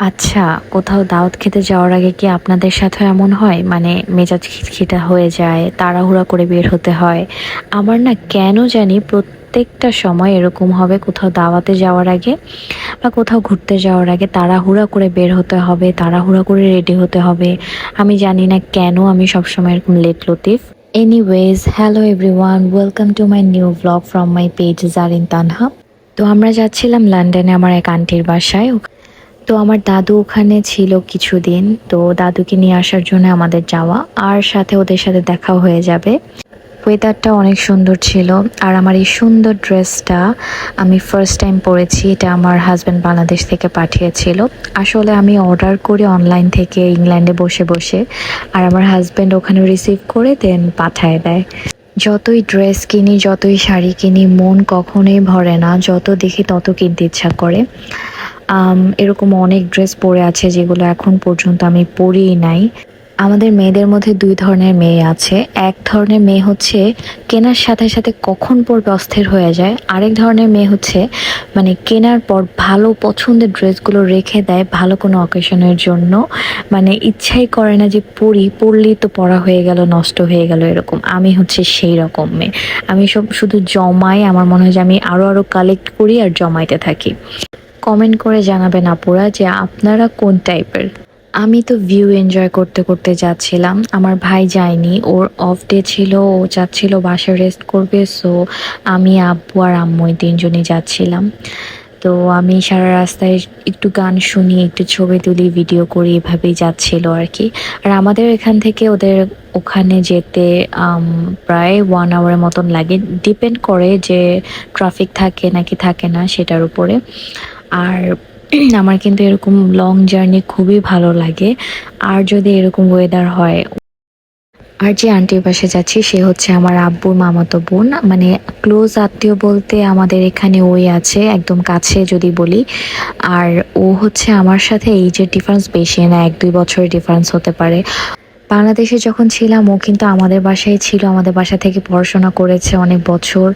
আচ্ছা কোথাও দাওয়াত খেতে যাওয়ার আগে কি আপনাদের সাথে এমন হয়? মানে মেজাজ খিটখিটা হয়ে যায়, তাড়াহুড়া করে বের হতে হয়। আমার না কেন জানি প্রত্যেকটা সময় এরকম হবে, কোথাও দাওয়াতে যাওয়ার আগে বা কোথাও ঘুরতে যাওয়ার আগে তাড়াহুড়া করে বের হতে হবে, তাড়াহুড়া করে রেডি হতে হবে। আমি জানি না কেন আমি সবসময় এরকম late Latif. Anyways hello everyone welcome to my new blog from my page Zarin Tanha তো আমরা যাচ্ছিলাম লন্ডনে আমার এক আন্টির বাসায় তো আমার দাদু ওখানে ছিল কিছুদিন, তো দাদুকে নিয়ে আসার জন্য আমাদের যাওয়া। আর সাথে ওদের সাথে দেখাও হয়ে যাবে। ওয়েদারটা অনেক সুন্দর ছিল, আর আমার এই সুন্দর ড্রেসটা আমি ফার্স্ট টাইম পরেছি, এটা আমার হাজব্যান্ড বাংলাদেশ থেকে পাঠিয়েছিল। আসলে আমি অর্ডার করি অনলাইন থেকে ইংল্যান্ডে বসে বসে, আর আমার হাজব্যান্ড ওখানে রিসিভ করে দেন পাঠায় দেয়। যতই ড্রেস কিনি, যতই শাড়ি কিনি, মন কখনোই ভরে না, যত দেখি তত কিনতে ইচ্ছা করে। এরকম অনেক ড্রেস পরে আছে যেগুলো এখন পর্যন্ত আমি পরিই নাই। আমাদের মেয়েদের মধ্যে দুই ধরনের মেয়ে আছে। এক ধরনের মেয়ে হচ্ছে কেনার সাথে সাথে কখন পরবে অস্থির হয়ে যায়। আরেক ধরনের মেয়ে হচ্ছে মানে কেনার পর ভালো পছন্দের ড্রেসগুলো রেখে দেয় ভালো কোনো অকেশনের জন্য। মানে ইচ্ছাই করে না যে পরি, পরলেই তো পড়া হয়ে গেল, নষ্ট হয়ে গেল এরকম। আমি হচ্ছে সেই রকম মেয়ে। আমি সব শুধু জমাই, আমার মনে হয় যে আমি আরও আরও কালেক্ট করি আর জমাইতে থাকি। কমেন্ট করে জানাবেন আপুরা যে আপনারা কোন টাইপের আমি তো ভিউ এনজয় করতে করতে যাচ্ছিলাম। আমার ভাই যায়নি, ওর অফ ডে ছিল, ও চাচ্ছিল বাসায় রেস্ট করবে সো আমি, আব্বু আর আম্মু এই তিনজনই যাচ্ছিলাম। তো আমি সারা রাস্তায় একটু গান শুনি, একটু ছবি তুলি ভিডিও করি, এভাবেই যাচ্ছিল আর কি আর আমাদের এখান থেকে ওদের ওখানে যেতে প্রায় ওয়ান আওয়ারের মতন লাগে। ডিপেন্ড করে যে ট্রাফিক থাকে নাকি থাকে না সেটার উপরে। আর আমার কিন্তু এরকম লং জার্নি খুবই ভালো লাগে। আর যদি এরকম ওয়েদার হয়, আর যে আন্টির পাশে যাচ্ছি, সে হচ্ছে আমার আব্বুর মামাতো বোন। মানে ক্লোজ আত্মীয় বলতে আমাদের এখানে ওই আছে, একদম কাছে যদি বলি। আর ও হচ্ছে আমার সাথে এই যে ডিফারেন্স বেশি না এক দুই বছরের ডিফারেন্স হতে পারে। বাংলাদেশে যখন ছিলাম, ও কিন্তু আমাদের বাসায় ছিল, আমাদের বাসা থেকে পড়াশোনা করেছে অনেক বছর।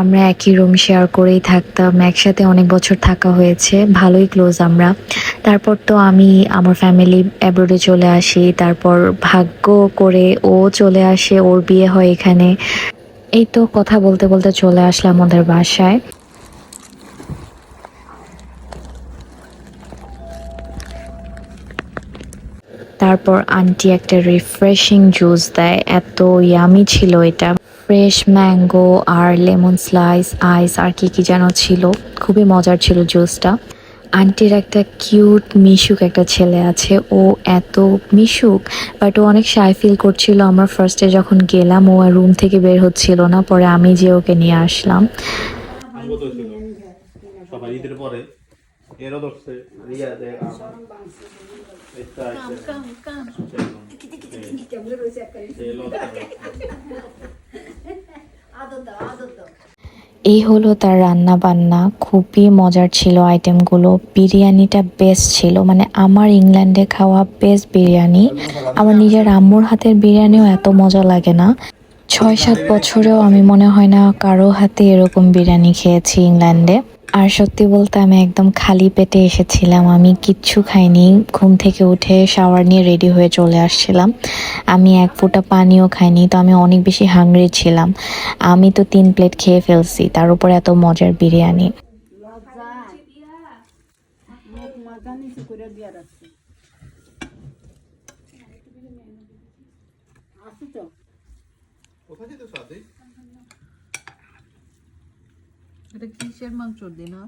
আমরা একই রুম শেয়ার করেই থাকতাম, একসাথে অনেক বছর থাকা হয়েছে, ভালোই ক্লোজ আমরা। তারপর তো আমি আমার ফ্যামিলি অ্যাব্রোডে চলে আসি, তারপর ভাগ্য করে ও চলে আসে, ওর বিয়ে হয় এখানে। এই তো কথা বলতে বলতে চলে আসলাম ওদের বাসায়। তারপর আন্টি একটা রিফ্রেশিং জুস দেয়। এত ইয়ামি ছিল এটা। ফ্রেশ ম্যাঙ্গো আর লেমন স্লাইস আইস আর কি কি যেন ছিল। খুবই মজার ছিল জুসটা আন্টির একটা কিউট মিশুক একটা ছেলে আছে। ও এত মিশুক বাট ও অনেক সাই ফিল করছিল। আমার ফার্স্টে যখন গেলাম, ও আর রুম থেকে বের হচ্ছিল না। পরে আমি যে ওকে নিয়ে আসলাম। সবাই ঈদের পরে এরও ধরছে। রিয়া দেখ এটা এই হলো তার রান্না বান্না খুবই মজার ছিল আইটেমগুলো বিরিয়ানিটা বেস্ট ছিল মানে আমার ইংল্যান্ডে খাওয়া বেস্ট বিরিয়ানি আমার নিজের আম্মুর হাতের বিরিয়ানিও এত মজা লাগে না ছয় সাত বছরেও আমি মনে হয় না কারও হাতে এরকম বিরিয়ানি খেয়েছি ইংল্যান্ডে আর সত্যি বলতে আমি একদম খালি পেটে এসেছিলাম। আমি কিচ্ছু খাইনি। ঘুম থেকে উঠে শাওয়ার নিয়ে রেডি হয়ে চলে আসছিলাম। আমি এক ফোঁটা পানিও খাইনি তো আমি অনেক বেশি হাংরি ছিলাম। আমি তো তিন প্লেট খেয়ে ফেলছি তার উপর এত মজার বিরিয়ানি। কোথায় যেতে এটা কিসের মাংস দিনা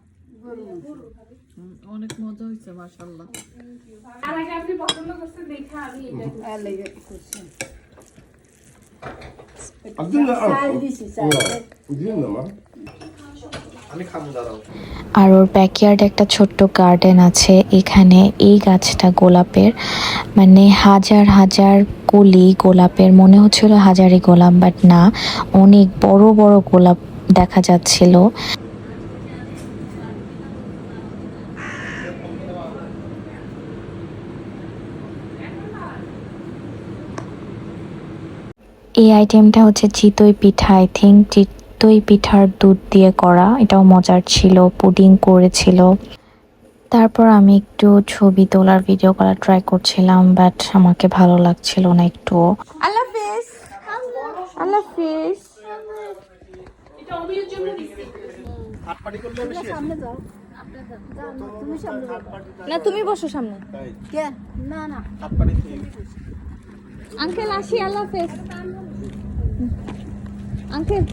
অনেক মজা হয়েছে মাশাল্লাহ আর ওর ব্যাকয়ার্ডে একটা ছোট্ট গার্ডেন আছে এখানে এই গাছটা গোলাপের মানে হাজার হাজার কলি গোলাপের মনে হচ্ছিল হাজারি গোলাপ বাট না অনেক বড় বড় গোলাপ দেখা যাচ্ছিল। এই আইটেমটা হচ্ছে চিতই পিঠা আই থিঙ্ক চিতই পিঠার দুধ দিয়ে করা। এটাও মজার ছিল পুডিং করেছিল। তারপর আমি একটু ছবি তোলার ভিডিও করার ট্রাই করছিলাম বাট আমাকে ভালো লাগছিল না একটু আল্লাহ হাফেজ আল্লাহ হাফেজ হাটপাটি করলে বেশি সামনে যাও যাও না, তুমি বসো সামনে। কে না না। আঙ্কেল আসি আল্লাহ হাফেজ আঙ্কেল।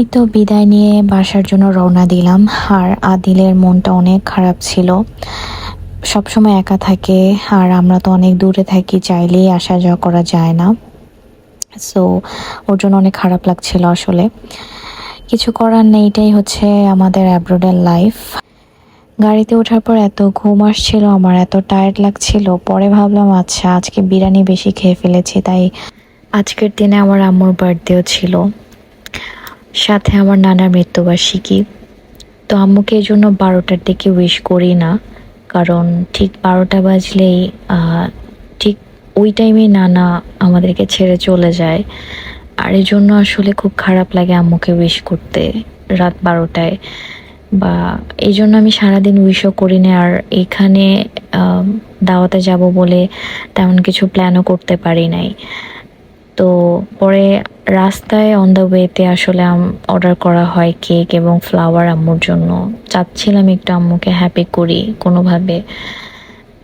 এই তো বিদায় নিয়ে বাসার জন্য রওনা দিলাম। আর আদিলের মনটা অনেক খারাপ ছিল। সবসময় একা থাকে, আর আমরা তো অনেক দূরে থাকি, চাইলেই আসা যাওয়া করা যায় না। সো ওর জন্য অনেক খারাপ লাগছিল আসলে। কিছু করার নেই, এটাই হচ্ছে আমাদের অ্যাব্রোডের লাইফ গাড়িতে ওঠার পর এত ঘুম আসছিল, আমার এত টায়ার্ড লাগছিল। পরে ভাবলাম আচ্ছা আজকে বিরিয়ানি বেশি খেয়ে ফেলেছি, তাই আজকের দিনে আমার আম্মুর বার্থডেও ছিল। সাথে আমার নানার মৃত্যুবার্ষিকী। তো আম্মুকে এই জন্য বারোটার দিকে উইশ করি না, কারণ ঠিক বারোটা বাজলেই ওই টাইমে নানা আমাদেরকে ছেড়ে চলে যায়। আর এই জন্য আসলে খুব খারাপ লাগে আম্মুকে উইশ করতে রাত বারোটায়। বা এই জন্য আমি সারাদিন উইশও করি না। আর এখানে দাওয়াতে যাব বলে তেমন কিছু প্ল্যানও করতে পারি নাই। তো পরে রাস্তায় অন দ্য ওয়েতে আসলে অর্ডার করা হয় কেক এবং ফ্লাওয়ার আম্মুর জন্য। চাচ্ছিলাম একটু আম্মুকে হ্যাপি করি কোনোভাবে।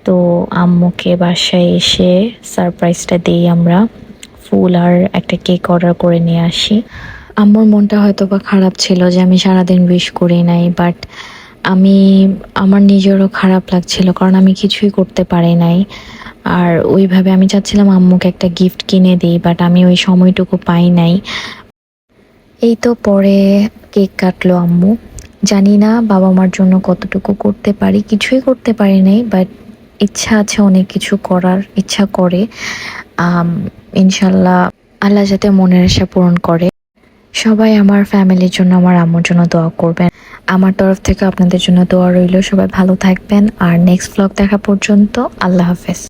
তো আম্মুকে বাসায় এসে সারপ্রাইজটা দিই আমরা। ফুল আর একটা কেক অর্ডার করে নিয়ে আসি। আম্মুর মনটা হয়তো বা খারাপ ছিল যে আমি সারাদিন উইশ করি নাই বাট আমি, আমার নিজেরও খারাপ লাগছিল কারণ আমি কিছুই করতে পারি নাই। আর ওইভাবে আমি চাচ্ছিলাম আম্মুকে একটা গিফট কিনে দিই বাট আমি ওই সময়টুকু পাই নাই। এই তো পরে কেক কাটলো আম্মু। জানি না বাবা মার জন্য কতটুকু করতে পারি, কিছুই করতে পারি নাই বাট ইচ্ছা আছে অনেক কিছু করার, ইচ্ছা করে। ইনশাল্লাহ আল্লাহ যাতে মনের আশা পূরণ করে। সবাই আমার ফ্যামিলির জন্য, আমার আম্মুর জন্য দোয়া করবেন। আমার তরফ থেকে আপনাদের জন্য দোয়া রইল। সবাই ভালো থাকবেন। আর নেক্সট ব্লগ দেখা পর্যন্ত, আল্লাহ হাফেজ।